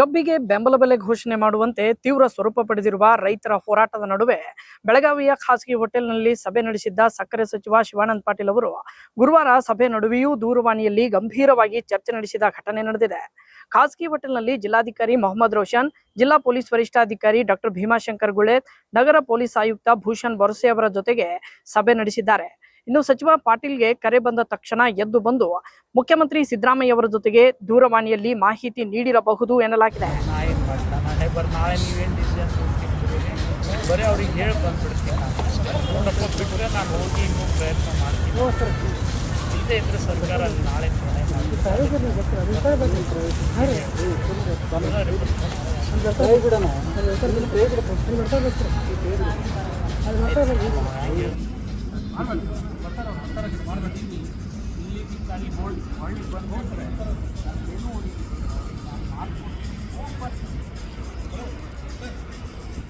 ಕಬ್ಬಿಗೆ ಬೆಂಬಲ ಬೆಲೆ ಘೋಷಣೆ ಮಾಡುವಂತೆ ತೀವ್ರ ಸ್ವರೂಪ ಪಡೆದಿರುವ ರೈತರ ಹೋರಾಟದ ನಡುವೆ ಬೆಳಗಾವಿಯ ಖಾಸಗಿ ಹೋಟೆಲ್ನಲ್ಲಿ ಸಭೆ ನಡೆಸಿದ್ದ ಸಕ್ಕರೆ ಸಚಿವ ಶಿವಾನಂದ ಪಾಟೀಲ್ ಅವರು ಗುರುವಾರ ಸಭೆ ನಡುವೆಯೂ ದೂರವಾಣಿಯಲ್ಲಿ ಗಂಭೀರವಾಗಿ ಚರ್ಚೆ ನಡೆಸಿದ ಘಟನೆ ನಡೆದಿದೆ. ಖಾಸಗಿ ಹೋಟೆಲ್ನಲ್ಲಿ ಜಿಲ್ಲಾಧಿಕಾರಿ ಮೊಹಮ್ಮದ್ ರೋಷನ್, ಜಿಲ್ಲಾ ಪೊಲೀಸ್ ವರಿಷ್ಠಾಧಿಕಾರಿ ಡಾಕ್ಟರ್ ಭೀಮಾಶಂಕರ್ ಗುಳೇತ್ ನಗರ ಪೊಲೀಸ್ ಆಯುಕ್ತ ಭೂಷಣ್ ಬೊರಸೆ ಅವರ ಜೊತೆಗೆ ಸಭೆ ನಡೆಸಿದ್ದಾರೆ. ಇನ್ನು ಸಚಿವ ಪಾಟೀಲ್ಗೆ ಕರೆ ಬಂದ ತಕ್ಷಣ ಎದ್ದು ಬಂದು ಮುಖ್ಯಮಂತ್ರಿ ಸಿದ್ದರಾಮಯ್ಯ ಅವರ ಜೊತೆಗೆ ದೂರವಾಣಿಯಲ್ಲಿ ಮಾಹಿತಿ ನೀಡಿರಬಹುದು ಎನ್ನಲಾಗಿದೆ. ನಾ ಏನು ಮಾಡಲ್ಲ ನಾಳೆ ಬರ್ ನಾಳೆ ನೀವೇನು ಡಿಸಿಷನ್ ತೊಗೊಳ್ತೀರಿ ಬರೀ ಅವ್ರಿಗೆ ಹೇಳಿ ಬಂದ್ಬಿಡ್ತೀನಿ ನಾನು ನೋಡಪ್ಪ ಬಿಟ್ಟರೆ ನಾನು ಹೋಗಿ ಇನ್ನೂ